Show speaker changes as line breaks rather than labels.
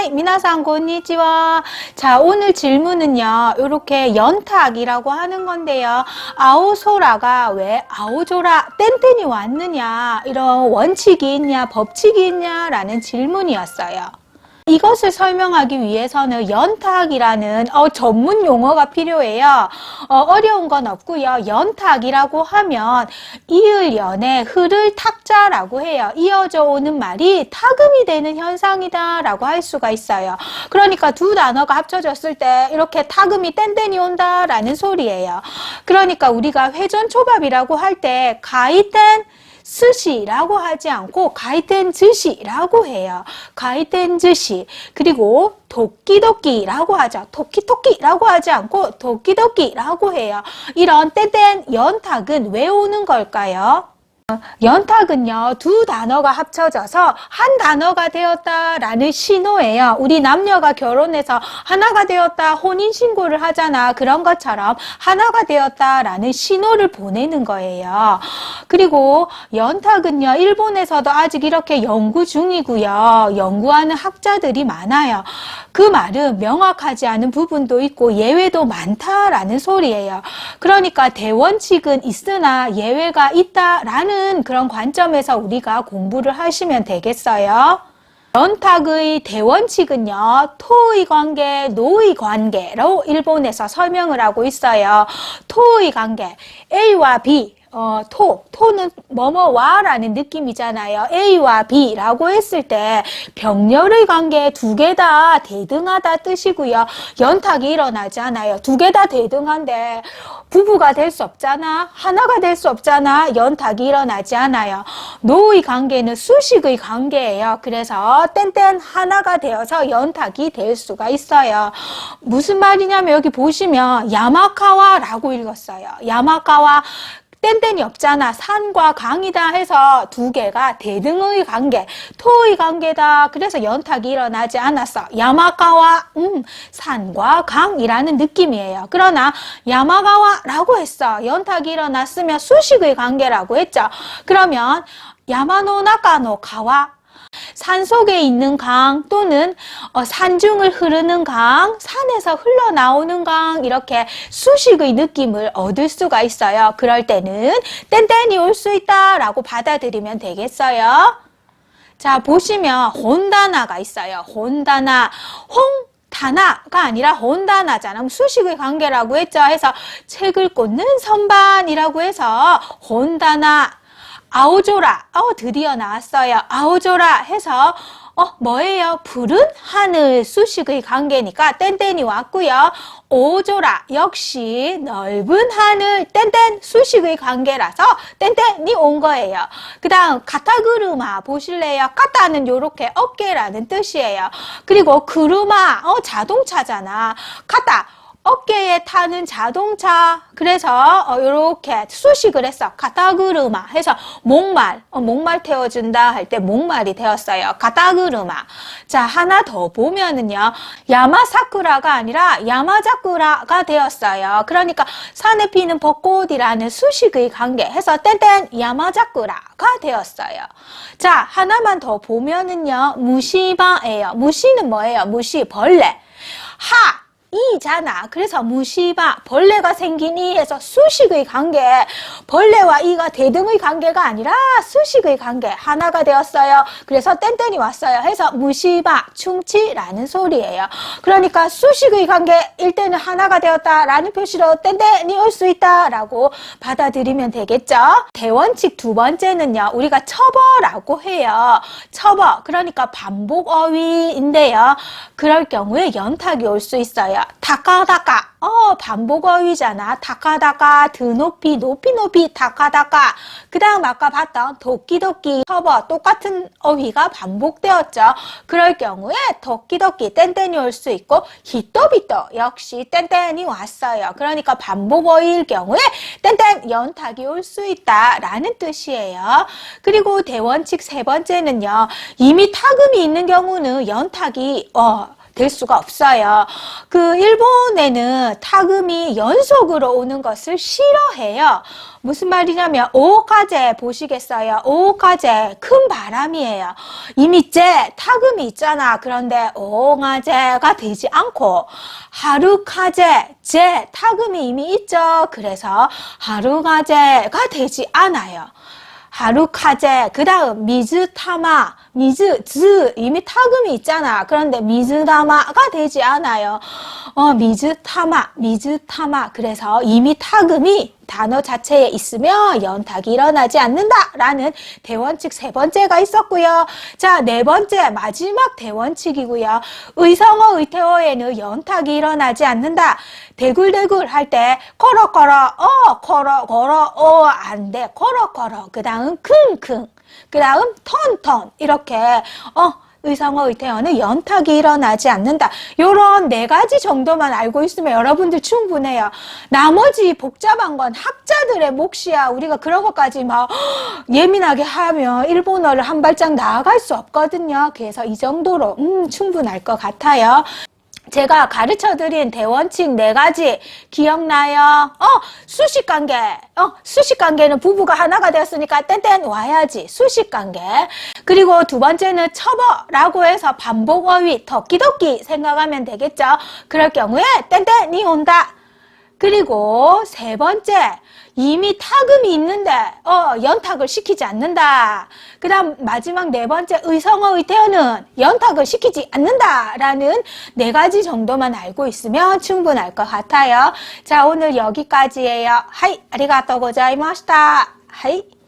하이, 미나상 고니치와. 자, 오늘 질문은요. 이렇게 연탁이라고 하는 건데요. 아오소라가 왜 아오조라 땡땡이 왔느냐? 이런 원칙이 있냐, 법칙이 있냐 라는 질문이었어요. 이것을 설명하기 위해서는 연탁이라는 어, 전문 용어가 필요해요. 어, 려운건 없고요. 연탁이라고 하면 이을 연에 흐를 탁자라고 해요. 이어져 오는 말이 타금이 되는 현상이다라고 할 수가 있어요. 그러니까 두 단어가 합쳐졌을 때 이렇게 타금이 땡땡이 온다라는 소리예요. 그러니까 우리가 회전 초밥이라고 할 때 가이텐 스시라고 하지 않고 가이텐 즈시라고 해요. 가이텐 즈시. 그리고 도끼도끼라고 하죠. 토끼토끼라고 하지 않고 도끼도끼라고 해요. 이런 떼댄 연탁은 왜 오는 걸까요? 연탁은요, 두 단어가 합쳐져서 한 단어가 되었다라는 신호예요. 우리 남녀가 결혼해서 하나가 되었다, 혼인신고를 하잖아. 그런 것처럼 하나가 되었다라는 신호를 보내는 거예요. 그리고 연탁은요, 일본에서도 아직 이렇게 연구 중이고요. 연구하는 학자들이 많아요. 그 말은 명확하지 않은 부분도 있고 예외도 많다라는 소리예요. 그러니까 대원칙은 있으나 예외가 있다라는 그런 관점에서 우리가 공부를 하시면 되겠어요. 연탁의 대원칙은요, 토의 관계, 노의 관계로 일본에서 설명을 하고 있어요. 토의 관계, A와 B, 어, 토, 토는 뭐뭐와라는 느낌이잖아요. A와 B라고 했을 때 병렬의 관계 두 개 다 대등하다 뜻이고요. 연탁이 일어나잖아요. 두 개 다 대등한데 부부가 될 수 없잖아. 하나가 될 수 없잖아. 연탁이 일어나지 않아요. 노의 관계는 수식의 관계예요. 그래서 땡땡 하나가 되어서 연탁이 될 수가 있어요. 무슨 말이냐면 여기 보시면 야마카와라고 읽었어요. 야마카와 땡땡이 없잖아. 산과 강이다 해서 두 개가 대등의 관계, 토의 관계다. 그래서 연탁이 일어나지 않았어. 야마가와 음, 산과 강이라는 느낌이에요. 그러나 야마가와라고 했어. 연탁이 일어났으면 수식의 관계라고 했죠. 그러면 야마노 나카노 가와 산 속에 있는 강 또는 어, 산중을 흐르는 강, 산에서 흘러나오는 강 이렇게 수식의 느낌을 얻을 수가 있어요. 그럴 때는 땡땡이 올 수 있다 라고 받아들이면 되겠어요. 자 보시면 혼다나가 있어요. 혼다나 홍 다나가 아니라 혼다나잖아. 수식의 관계라고 했죠. 해서 책을 꽂는 선반이라고 해서 혼다나 아오조라, 어, 드디어 나왔어요. 아오조라 해서, 어, 뭐예요? 푸른 하늘 수식의 관계니까 땡땡이 왔고요. 오조라, 역시 넓은 하늘, 땡땡 수식의 관계라서 땡땡이 온 거예요. 그 다음, 가타그르마 보실래요? 까따는 요렇게 어깨라는 뜻이에요. 그리고 그루마, 어, 자동차잖아. 카타, 어깨에 타는 자동차. 그래서 어, 이렇게 수식을 했어. 가타그르마 해서 목말 어, 목말 태워준다 할 때 목말이 되었어요. 가타그르마. 자 하나 더 보면은요. 야마사쿠라가 아니라 야마자쿠라가 되었어요. 그러니까 산에 피는 벚꽃이라는 수식의 관계 해서 땡땡 야마자쿠라가 되었어요. 자 하나만 더 보면은요. 무시바예요. 무시는 뭐예요? 무시 벌레. 하 이잖아. 그래서 무시바 벌레가 생기니 해서 수식의 관계 벌레와 이가 대등의 관계가 아니라 수식의 관계 하나가 되었어요. 그래서 땡땡이 왔어요. 해서 무시바 충치라는 소리예요. 그러니까 수식의 관계일 때는 하나가 되었다라는 표시로 땡땡이 올 수 있다라고 받아들이면 되겠죠. 대원칙 두 번째는요. 우리가 처버라고 해요. 처버 그러니까 반복 어휘인데요. 그럴 경우에 연탁이 올 수 있어요. 다까다까 어 반복 어휘잖아. 다까다까 드높이 높이 높이 다까다까 그 다음 아까 봤던 도끼도끼 커버. 똑같은 어휘가 반복되었죠. 그럴 경우에 도끼도끼 땡땡이 올 수 있고 히토비토 역시 땡땡이 왔어요. 그러니까 반복 어휘일 경우에 땡땡 연탁이 올 수 있다 라는 뜻이에요. 그리고 대원칙 세 번째는요. 이미 타금이 있는 경우는 연탁이 어 될 수가 없어요. 그 일본에는 타금이 연속으로 오는 것을 싫어해요. 무슨 말이냐면 오카제 보시겠어요? 오카제 큰 바람이에요. 이미 제 타금이 있잖아. 그런데 오가제가 되지 않고 하루카제 제 타금이 이미 있죠. 그래서 하루카제가 되지 않아요. 하루카제 그 다음 미즈타마 미즈 즈 이미 타금이 있잖아. 그런데 미즈다마가 되지 않아요. 어 미즈타마 미즈타마. 그래서 이미 타금이 단어 자체에 있으면 연탁이 일어나지 않는다라는 대원칙 세 번째가 있었고요. 자, 네 번째 마지막 대원칙이고요. 의성어 의태어에는 연탁이 일어나지 않는다. 대굴대굴 할 때 걸어 걸어 어 걸어 걸어 어 안 돼. 걸어 걸어. 그다음 킁킁. 그다음 턴턴 이렇게 어 의성어 의태어는 연탁이 일어나지 않는다. 요런 네 가지 정도만 알고 있으면 여러분들 충분해요. 나머지 복잡한 건 학자들의 몫이야. 우리가 그런 것까지 막 예민하게 하면 일본어를 한 발짝 나아갈 수 없거든요. 그래서 이 정도로 음, 충분할 것 같아요. 제가 가르쳐 드린 대원칙 네 가지 기억나요? 어, 수식 관계. 어, 수식 관계는 부부가 하나가 되었으니까 땡땡 와야지. 수식 관계. 그리고 두 번째는 첩어라고 해서 반복 어휘, 덕기덕기 생각하면 되겠죠? 그럴 경우에 땡땡이 온다. 그리고 세 번째, 이미 타금이 있는데, 어, 연탁을 시키지 않는다. 그 다음 마지막 네 번째, 의성어 의태어는 연탁을 시키지 않는다 라는 네 가지 정도만 알고 있으면 충분할 것 같아요. 자, 오늘 여기까지예요. 하이, 아리가또 고자이마시타. 하이.